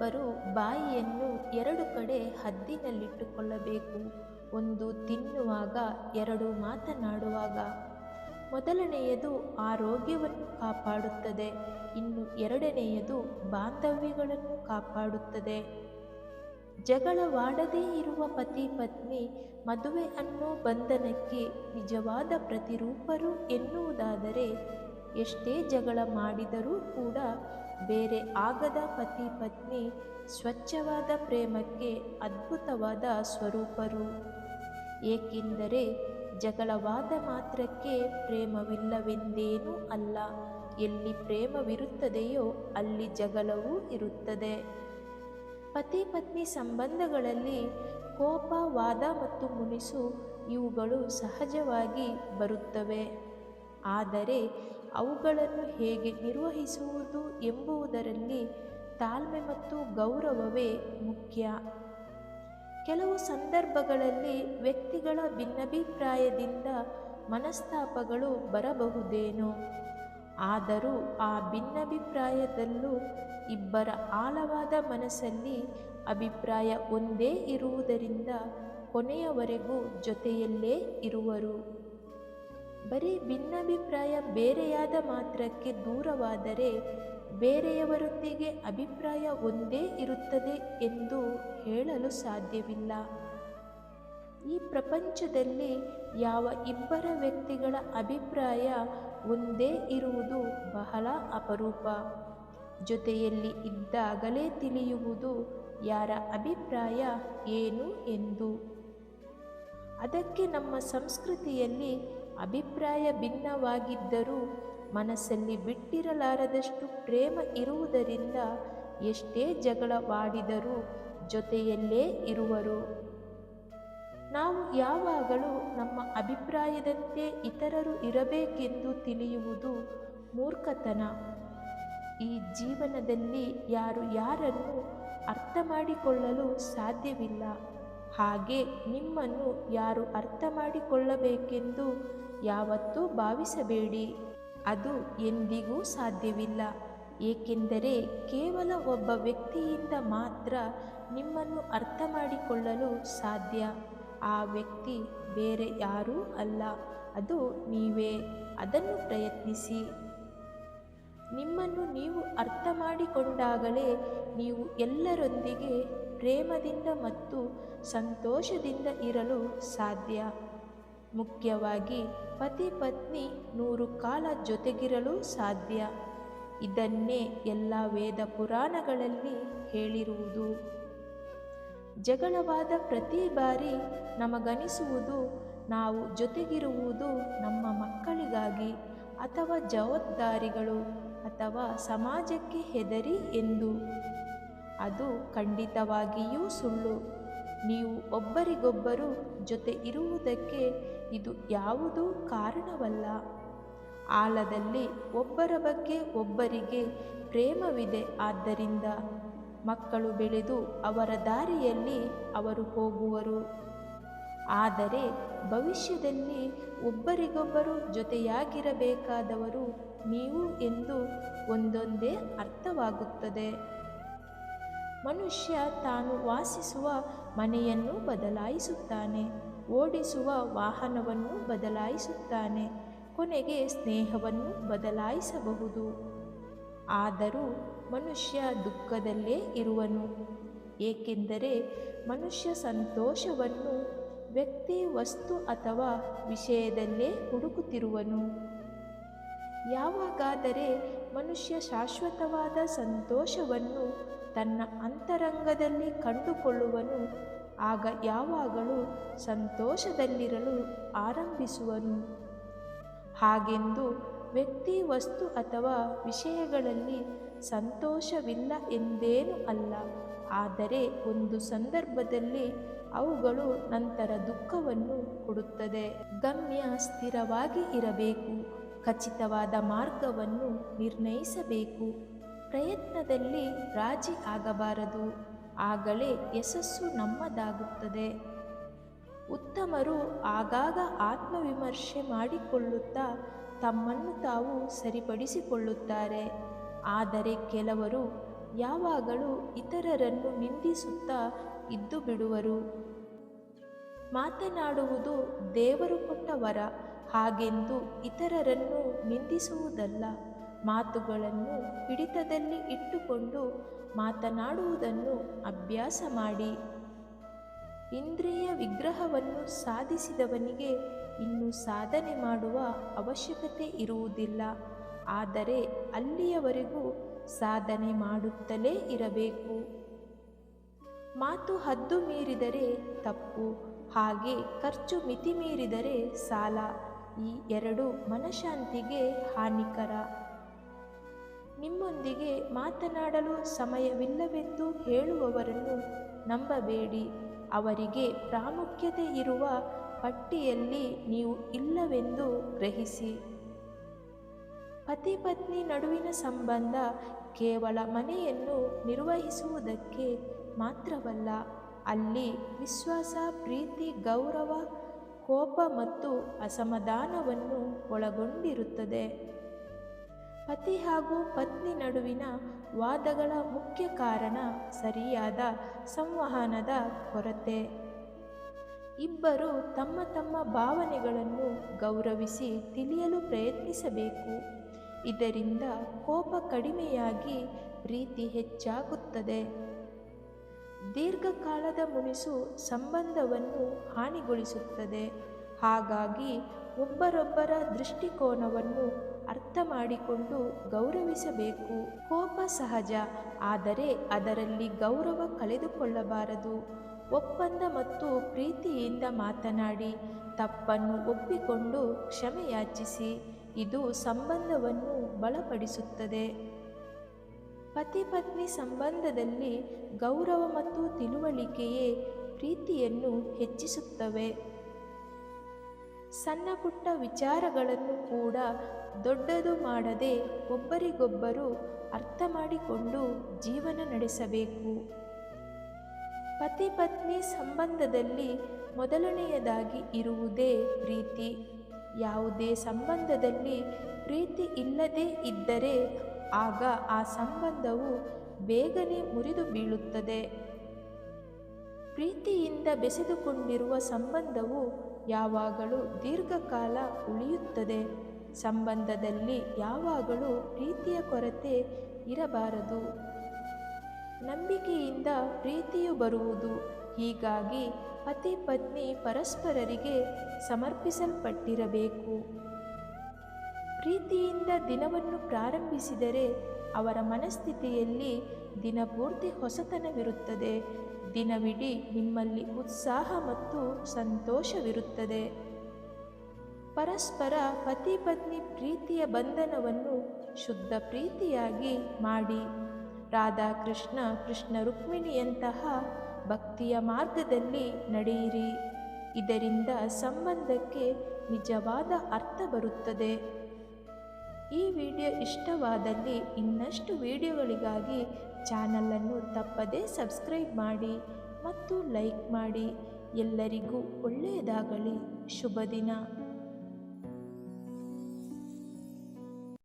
ಪ್ರತಿಯೊಬ್ಬರೂ ಬಾಯಿಯನ್ನು ಎರಡು ಕಡೆ ಹದ್ದಿನಲ್ಲಿಟ್ಟುಕೊಳ್ಳಬೇಕು. ಒಂದು ತಿನ್ನುವಾಗ ಎರಡು ಮಾತನಾಡುವಾಗ. ಮೊದಲನೆಯದು ಆರೋಗ್ಯವನ್ನು ಕಾಪಾಡುತ್ತದೆ. ಇನ್ನು ಎರಡನೆಯದು ಬಾಂಧವ್ಯಗಳನ್ನು ಕಾಪಾಡುತ್ತದೆ. ಜಗಳವಾಡದೇ ಇರುವ ಪತಿ ಪತ್ನಿ ಮದುವೆ ಅನ್ನೋ ಬಂಧನಕ್ಕೆ ನಿಜವಾದ ಪ್ರತಿರೂಪರು ಎನ್ನುವುದಾದರೆ ಎಷ್ಟೇ ಜಗಳ ಮಾಡಿದರೂ ಕೂಡ ಬೇರೆ ಆಗದ ಪತಿ ಪತ್ನಿ ಸ್ವಚ್ಛವಾದ ಪ್ರೇಮಕ್ಕೆ ಅದ್ಭುತವಾದ ಸ್ವರೂಪರು. ಏಕೆಂದರೆ ಜಗಳವಾದ ಮಾತ್ರಕ್ಕೆ ಪ್ರೇಮವಿಲ್ಲವೆಂದೇನೂ ಅಲ್ಲ. ಎಲ್ಲಿ ಪ್ರೇಮವಿರುತ್ತದೆಯೋ ಅಲ್ಲಿ ಜಗಳವೂ ಇರುತ್ತದೆ. ಪತಿ ಪತ್ನಿ ಸಂಬಂಧಗಳಲ್ಲಿ ಕೋಪ, ವಾದ ಮತ್ತು ಮುನಿಸು ಇವುಗಳು ಸಹಜವಾಗಿ ಬರುತ್ತವೆ. ಆದರೆ ಅವುಗಳನ್ನು ಹೇಗೆ ನಿರ್ವಹಿಸುವುದು ಎಂಬುದರಲ್ಲಿ ತಾಳ್ಮೆ ಮತ್ತು ಗೌರವವೇ ಮುಖ್ಯ. ಕೆಲವು ಸಂದರ್ಭಗಳಲ್ಲಿ ವ್ಯಕ್ತಿಗಳ ಭಿನ್ನಾಭಿಪ್ರಾಯದಿಂದ ಮನಸ್ತಾಪಗಳು ಬರಬಹುದೇನೋ? ಆದರೂ ಆ ಭಿನ್ನಾಭಿಪ್ರಾಯದಲ್ಲೂ ಇಬ್ಬರ ಆಳವಾದ ಮನಸ್ಸಲ್ಲಿ ಅಭಿಪ್ರಾಯ ಒಂದೇ ಇರುವುದರಿಂದ ಕೊನೆಯವರೆಗೂ ಜೊತೆಯಲ್ಲೇ ಇರುವರು. ಬರೀ ಭಿನ್ನಾಭಿಪ್ರಾಯ ಬೇರೆಯಾದ ಮಾತ್ರಕ್ಕೆ ದೂರವಾದರೆ ಬೇರೆಯವರೊಂದಿಗೆ ಅಭಿಪ್ರಾಯ ಒಂದೇ ಇರುತ್ತದೆ ಎಂದು ಹೇಳಲು ಸಾಧ್ಯವಿಲ್ಲ. ಈ ಪ್ರಪಂಚದಲ್ಲಿ ಯಾವ ಇಬ್ಬರ ವ್ಯಕ್ತಿಗಳ ಅಭಿಪ್ರಾಯ ಒಂದೇ ಇರುವುದು ಬಹಳ ಅಪರೂಪ. ಜೊತೆಯಲ್ಲಿ ಇದ್ದಾಗಲೇ ತಿಳಿಯುವುದು ಯಾರ ಅಭಿಪ್ರಾಯ ಏನು ಎಂದು. ಅದಕ್ಕೆ ನಮ್ಮ ಸಂಸ್ಕೃತಿಯಲ್ಲಿ ಅಭಿಪ್ರಾಯ ಭಿನ್ನವಾಗಿದ್ದರೂ ಮನಸ್ಸಲ್ಲಿ ಬಿಟ್ಟಿರಲಾರದಷ್ಟು ಪ್ರೇಮ ಇರುವುದರಿಂದ ಎಷ್ಟೇ ಜಗಳವಾಡಿದರೂ ಜೊತೆಯಲ್ಲೇ ಇರುವರು. ನಾವು ಯಾವಾಗಲೂ ನಮ್ಮ ಅಭಿಪ್ರಾಯದಂತೆ ಇತರರು ಇರಬೇಕೆಂದು ತಿಳಿಯುವುದು ಮೂರ್ಖತನ. ಈ ಜೀವನದಲ್ಲಿ ಯಾರು ಯಾರನ್ನು ಅರ್ಥ ಮಾಡಿಕೊಳ್ಳಲು ಸಾಧ್ಯವಿಲ್ಲ. ಹಾಗೆ ನಿಮ್ಮನ್ನು ಯಾರು ಅರ್ಥ ಮಾಡಿಕೊಳ್ಳಬೇಕೆಂದು ಯಾವತ್ತೂ ಭಾವಿಸಬೇಡಿ. ಅದು ಎಂದಿಗೂ ಸಾಧ್ಯವಿಲ್ಲ. ಏಕೆಂದರೆ ಕೇವಲ ಒಬ್ಬ ವ್ಯಕ್ತಿಯಿಂದ ಮಾತ್ರ ನಿಮ್ಮನ್ನು ಅರ್ಥ ಮಾಡಿಕೊಳ್ಳಲು ಸಾಧ್ಯ. ಆ ವ್ಯಕ್ತಿ ಬೇರೆ ಯಾರೂ ಅಲ್ಲ. ಅದು ನೀವೇ. ಅದನ್ನು ಪ್ರಯತ್ನಿಸಿ. ನಿಮ್ಮನ್ನು ನೀವು ಅರ್ಥ ಮಾಡಿಕೊಂಡಾಗಲೇ ನೀವು ಎಲ್ಲರೊಂದಿಗೆ ಪ್ರೇಮದಿಂದ ಮತ್ತು ಸಂತೋಷದಿಂದ ಇರಲು ಸಾಧ್ಯ. ಮುಖ್ಯವಾಗಿ ಪತಿ ಪತ್ನಿ ನೂರು ಕಾಲ ಜೊತೆಗಿರಲು ಸಾಧ್ಯ. ಇದನ್ನೇ ಎಲ್ಲ ವೇದ ಪುರಾಣಗಳಲ್ಲಿ ಹೇಳಿರುವುದು. ಜಗಳವಾದ ಪ್ರತಿ ಬಾರಿ ನಮಗನಿಸುವುದು ನಾವು ಜೊತೆಗಿರುವುದು ನಮ್ಮ ಮಕ್ಕಳಿಗಾಗಿ ಅಥವಾ ಜವಾಬ್ದಾರಿಗಳು ಅಥವಾ ಸಮಾಜಕ್ಕೆ ಹೆದರಿ ಎಂದು. ಅದು ಖಂಡಿತವಾಗಿಯೂ ಸುಳ್ಳು. ನೀವು ಒಬ್ಬರಿಗೊಬ್ಬರು ಜೊತೆ ಇರುವುದಕ್ಕೆ ಇದು ಯಾವುದೂ ಕಾರಣವಲ್ಲ. ಆಳದಲ್ಲಿ ಒಬ್ಬರ ಬಗ್ಗೆ ಒಬ್ಬರಿಗೆ ಪ್ರೇಮವಿದೆ. ಆದ್ದರಿಂದ ಮಕ್ಕಳು ಬೆಳೆದು ಅವರ ದಾರಿಯಲ್ಲಿ ಅವರು ಹೋಗುವರು. ಆದರೆ ಭವಿಷ್ಯದಲ್ಲಿ ಒಬ್ಬರಿಗೊಬ್ಬರು ಜೊತೆಯಾಗಿರಬೇಕಾದವರು ನೀವು ಎಂದು ಒಂದೊಂದೇ ಅರ್ಥವಾಗುತ್ತದೆ. ಮನುಷ್ಯ ತಾನು ವಾಸಿಸುವ ಮನೆಯನ್ನು ಬದಲಾಯಿಸುತ್ತಾನೆ, ಓಡಿಸುವ ವಾಹನವನ್ನು ಬದಲಾಯಿಸುತ್ತಾನೆ, ಕೊನೆಗೆ ಸ್ನೇಹವನ್ನು ಬದಲಾಯಿಸಬಹುದು. ಆದರೂ ಮನುಷ್ಯ ದುಃಖದಲ್ಲೇ ಇರುವನು, ಏಕೆಂದರೆ ಮನುಷ್ಯ ಸಂತೋಷವನ್ನು ವ್ಯಕ್ತಿ, ವಸ್ತು ಅಥವಾ ವಿಷಯದಲ್ಲೇ ಹುಡುಕುತ್ತಿರುವನು. ಯಾವಾಗಾದರೆ ಮನುಷ್ಯ ಶಾಶ್ವತವಾದ ಸಂತೋಷವನ್ನು ತನ್ನ ಅಂತರಂಗದಲ್ಲಿ ಕಂಡುಕೊಳ್ಳುವನು. ಆಗ ಯಾವಾಗಲೂ ಸಂತೋಷದಲ್ಲಿರಲು ಆರಂಭಿಸುವನು. ಹಾಗೆಂದು ವ್ಯಕ್ತಿ, ವಸ್ತು ಅಥವಾ ವಿಷಯಗಳಲ್ಲಿ ಸಂತೋಷವಿಲ್ಲ ಎಂದೇನೂ ಅಲ್ಲ. ಆದರೆ ಒಂದು ಸಂದರ್ಭದಲ್ಲಿ ಅವುಗಳು ನಂತರ ದುಃಖವನ್ನು ಕೊಡುತ್ತದೆ. ಗಮ್ಯ ಸ್ಥಿರವಾಗಿ ಇರಬೇಕು. ಖಚಿತವಾದ ಮಾರ್ಗವನ್ನು ನಿರ್ಣಯಿಸಬೇಕು. ಪ್ರಯತ್ನದಲ್ಲಿ ರಾಜಿ ಆಗಬಾರದು. ಆಗಲೇ ಯಶಸ್ಸು ನಮ್ಮದಾಗುತ್ತದೆ. ಉತ್ತಮರು ಆಗಾಗ ಆತ್ಮವಿಮರ್ಶೆ ಮಾಡಿಕೊಳ್ಳುತ್ತಾ ತಮ್ಮನ್ನು ತಾವು ಸರಿಪಡಿಸಿಕೊಳ್ಳುತ್ತಾರೆ. ಆದರೆ ಕೆಲವರು ಯಾವಾಗಲೂ ಇತರರನ್ನು ನಿಂದಿಸುತ್ತಾ ಇದ್ದು ಬಿಡುವರು. ಮಾತನಾಡುವುದು ದೇವರು ಕೊಟ್ಟ ವರ ಹಾಗೆಂದು ಇತರರನ್ನು ನಿಂದಿಸುವುದಲ್ಲ. ಮಾತುಗಳನ್ನು ಹಿಡಿತದಲ್ಲಿ ಇಟ್ಟುಕೊಂಡು ಮಾತನಾಡುವುದನ್ನು ಅಭ್ಯಾಸ ಮಾಡಿ. ಇಂದ್ರಿಯ ವಿಗ್ರಹವನ್ನು ಸಾಧಿಸಿದವನಿಗೆ ಇನ್ನು ಸಾಧನೆ ಮಾಡುವ ಅವಶ್ಯಕತೆ ಇರುವುದಿಲ್ಲ. ಆದರೆ ಅಲ್ಲಿಯವರೆಗೂ ಸಾಧನೆ ಮಾಡುತ್ತಲೇ ಇರಬೇಕು. ಮಾತು ಹದ್ದು ಮೀರಿದರೆ ತಪ್ಪು, ಹಾಗೆ ಖರ್ಚು ಮಿತಿ ಮೀರಿದರೆ ಸಾಲ. ಈ ಎರಡು ಮನಃಶಾಂತಿಗೆ ಹಾನಿಕರ. ನಿಮ್ಮೊಂದಿಗೆ ಮಾತನಾಡಲು ಸಮಯವಿಲ್ಲವೆಂದು ಹೇಳುವವರನ್ನು ನಂಬಬೇಡಿ. ಅವರಿಗೆ ಪ್ರಾಮುಖ್ಯತೆ ಇರುವ ಪಟ್ಟಿಯಲ್ಲಿ ನೀವು ಇಲ್ಲವೆಂದು ಗ್ರಹಿಸಿ. ಪತಿ ಪತ್ನಿ ನಡುವಿನ ಸಂಬಂಧ ಕೇವಲ ಮನೆಯನ್ನು ನಿರ್ವಹಿಸುವುದಕ್ಕೆ ಮಾತ್ರವಲ್ಲ, ಅಲ್ಲಿ ವಿಶ್ವಾಸ, ಪ್ರೀತಿ, ಗೌರವ, ಕೋಪ ಮತ್ತು ಅಸಮಾಧಾನವನ್ನು ಒಳಗೊಂಡಿರುತ್ತದೆ. ಪತಿ ಹಾಗೂ ಪತ್ನಿ ನಡುವಿನ ವಾದಗಳ ಮುಖ್ಯ ಕಾರಣ ಸರಿಯಾದ ಸಂವಹನದ ಕೊರತೆ. ಇಬ್ಬರು ತಮ್ಮ ತಮ್ಮ ಭಾವನೆಗಳನ್ನು ಗೌರವಿಸಿ ತಿಳಿಯಲು ಪ್ರಯತ್ನಿಸಬೇಕು. ಇದರಿಂದ ಕೋಪ ಕಡಿಮೆಯಾಗಿ ಪ್ರೀತಿ ಹೆಚ್ಚಾಗುತ್ತದೆ. ದೀರ್ಘಕಾಲದ ಮುನಿಸು ಸಂಬಂಧವನ್ನು ಹಾನಿಗೊಳಿಸುತ್ತದೆ. ಹಾಗಾಗಿ ಒಬ್ಬರೊಬ್ಬರ ದೃಷ್ಟಿಕೋನವನ್ನು ಅರ್ಥ ಮಾಡಿಕೊಂಡು ಗೌರವಿಸಬೇಕು. ಕೋಪ ಸಹಜ, ಆದರೆ ಅದರಲ್ಲಿ ಗೌರವ ಕಳೆದುಕೊಳ್ಳಬಾರದು. ಒಪ್ಪಂದ ಮತ್ತು ಪ್ರೀತಿಯಿಂದ ಮಾತನಾಡಿ, ತಪ್ಪನ್ನು ಒಪ್ಪಿಕೊಂಡು ಕ್ಷಮೆಯಾಚಿಸಿ ಇದು ಸಂಬಂಧವನ್ನು ಬಲಪಡಿಸುತ್ತದೆ. ಪತಿ ಪತ್ನಿ ಸಂಬಂಧದಲ್ಲಿ ಗೌರವ ಮತ್ತು ತಿಳುವಳಿಕೆಯೇ ಪ್ರೀತಿಯನ್ನು ಹೆಚ್ಚಿಸುತ್ತವೆ. ಸಣ್ಣ ಪುಟ್ಟ ವಿಚಾರಗಳನ್ನು ಕೂಡ ದೊಡ್ಡದು ಮಾಡದೆ ಒಬ್ಬರಿಗೊಬ್ಬರು ಅರ್ಥ ಮಾಡಿಕೊಂಡು ಜೀವನ ನಡೆಸಬೇಕು. ಪತಿ ಪತ್ನಿ ಸಂಬಂಧದಲ್ಲಿ ಮೊದಲನೆಯದಾಗಿ ಇರುವುದೇ ಪ್ರೀತಿ. ಯಾವುದೇ ಸಂಬಂಧದಲ್ಲಿ ಪ್ರೀತಿ ಇಲ್ಲದೇ ಇದ್ದರೆ ಆಗ ಆ ಸಂಬಂಧವು ಬೇಗನೆ ಮುರಿದು ಬೀಳುತ್ತದೆ. ಪ್ರೀತಿಯಿಂದ ಬೆಸೆದುಕೊಂಡಿರುವ ಸಂಬಂಧವು ಯಾವಾಗಲೂ ದೀರ್ಘಕಾಲ ಉಳಿಯುತ್ತದೆ. ಸಂಬಂಧದಲ್ಲಿ ಯಾವಾಗಲೂ ಪ್ರೀತಿಯ ಕೊರತೆ ಇರಬಾರದು. ನಂಬಿಕೆಯಿಂದ ಪ್ರೀತಿಯು ಬರುವುದು. ಹೀಗಾಗಿ ಪತಿ ಪತ್ನಿ ಪರಸ್ಪರರಿಗೆ ಸಮರ್ಪಿಸಲ್ಪಟ್ಟಿರಬೇಕು. ಪ್ರೀತಿಯಿಂದ ದಿನವನ್ನು ಪ್ರಾರಂಭಿಸಿದರೆ ಅವರ ಮನಸ್ಥಿತಿಯಲ್ಲಿ ದಿನಪೂರ್ತಿ ಹೊಸತನವಿರುತ್ತದೆ. ದಿನವಿಡೀ ನಿಮ್ಮಲ್ಲಿ ಉತ್ಸಾಹ ಮತ್ತು ಸಂತೋಷವಿರುತ್ತದೆ. ಪರಸ್ಪರ ಪತಿ ಪತ್ನಿ ಪ್ರೀತಿಯ ಬಂಧನವನ್ನು ಶುದ್ಧ ಪ್ರೀತಿಯಾಗಿ ಮಾಡಿ. ರಾಧಾಕೃಷ್ಣ, ಕೃಷ್ಣ ರುಕ್ಮಿಣಿಯಂತಹ ಭಕ್ತಿಯ ಮಾರ್ಗದಲ್ಲಿ ನಡೆಯಿರಿ. ಇದರಿಂದ ಸಂಬಂಧಕ್ಕೆ ನಿಜವಾದ ಅರ್ಥ ಬರುತ್ತದೆ. ಈ ವಿಡಿಯೋ ಇಷ್ಟವಾದಲ್ಲಿ ಇನ್ನಷ್ಟು ವಿಡಿಯೋಗಳಿಗಾಗಿ ಚಾನಲನ್ನು ತಪ್ಪದೇ ಸಬ್ಸ್ಕ್ರೈಬ್ ಮಾಡಿ ಮತ್ತು ಲೈಕ್ ಮಾಡಿ. ಎಲ್ಲರಿಗೂ ಒಳ್ಳೆಯದಾಗಲಿ. ಶುಭ ದಿನ